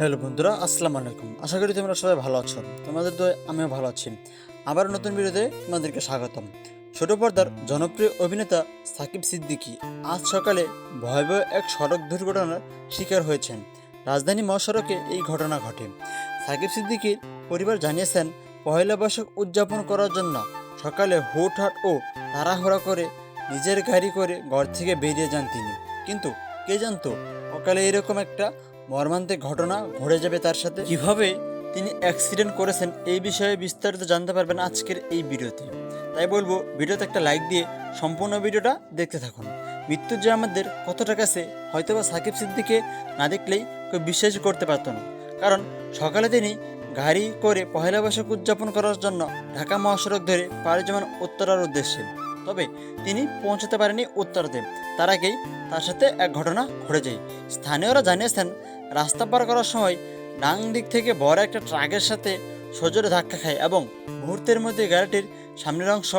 Hello বন্ধুরা, আসসালামু আলাইকুম। আশা করি তোমরা সবাই ভালো আছো। তোমাদের তো আমিও ভালো আছি। আবার নতুন ভিডিওতে তোমাদেরকে স্বাগতম। ছোট পর্দার জনপ্রিয় অভিনেতা সাকিব সিদ্দিকী আজ সকালে ভয়াবহ এক সড়ক দুর্ঘটনার শিকার হয়েছেন। রাজধানী মহাসড়কে এই ঘটনা ঘটে। সাকিব সিদ্দিকীর পরিবার জানিয়েছেন পয়লা বৈশাখ উদযাপন করার জন্য সকালে হুটহাট ও তাড়াহুড়া করে নিজের গাড়ি করে ঘর থেকে বেরিয়ে যান তিনি। কিন্তু কে জানতো? সকালে এরকম একটা মর্মান্তিক ঘটনা ঘটে যাবে তার সাথে। কীভাবে তিনি অ্যাক্সিডেন্ট করেছেন এই বিষয়ে বিস্তারিত জানতে পারবেন আজকের এই ভিডিওতে। তাই বলব, ভিডিওতে একটা লাইক দিয়ে সম্পূর্ণ ভিডিওটা দেখতে থাকুন। মৃত্যু যে আমাদের কতটা কাছে, হয়তোবা সাকিব সিদ্দিকে না দেখলেই কেউ বিশ্বাস করতে পারতো না। কারণ সকালে তিনি গাড়ি করে পহেলা বৈশাখ উদযাপন করার জন্য ঢাকা মহাসড়ক ধরে পাড়ি যেমন উত্তরার উদ্দেশ্যে। তবে তিনি পৌঁছাতে পারেনি উত্তরাতে। তার আগেই তার সাথে এক ঘটনা ঘটে যায়। স্থানীয়রা জানিয়েছেন, রাস্তা পার করার সময় ডাং দিক থেকে বড় একটা ট্রাকের সাথে সজোরে ধাক্কা খায় এবং মুহূর্তের মধ্যে গাড়িটির সামনের অংশ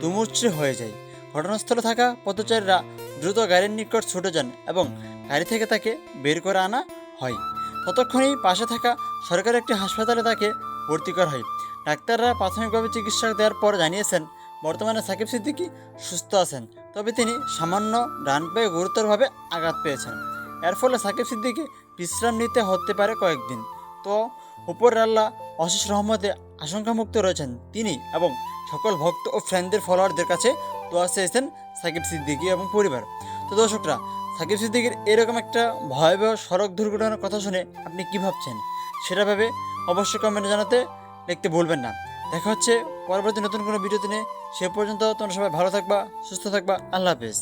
দুমুচড়ে হয়ে যায়। ঘটনাস্থলে থাকা পথচারীরা দ্রুত গাড়ির নিকট ছুটে যান এবং গাড়ি থেকে তাকে বের করে আনা হয়। ততক্ষণেই পাশে থাকা সরকারি একটি হাসপাতালে তাকে ভর্তি করা হয়। ডাক্তাররা প্রাথমিকভাবে চিকিৎসা দেওয়ার পর জানিয়েছেন বর্তমানে সাকিব সিদ্দিকী সুস্থ আছেন, তবে তিনি সামান্য রান পেয়ে গুরুতরভাবে আঘাত পেয়েছেন। এর ফলে সাকিব সিদ্দিকে বিশ্রাম নিতে হতে পারে কয়েকদিন। তো উপর আল্লাহ অশেষ রহমতে আশঙ্কামুক্ত রয়েছেন তিনি এবং সকল ভক্ত ও ফ্রেন্ডদের ফলোয়ারদের কাছে দোয়া চেয়েছেন সাকিব সিদ্দিকী এবং পরিবার। তো দর্শকরা, সাকিব সিদ্দিকির এরকম একটা ভয়াবহ সড়ক দুর্ঘটনার কথা শুনে আপনি কি ভাবছেন? সেটা ভেবে অবশ্যই কমেন্টে জানাতে লিখতে ভুলবেন না। দেখা হচ্ছে পরবর্তী নতুন কোনো ভিডিওতে নিয়ে সে পর্যন্ত তোমরা সবাই ভালো থাকবা, সুস্থ থাকবা, আল্লাহ হাফেজ।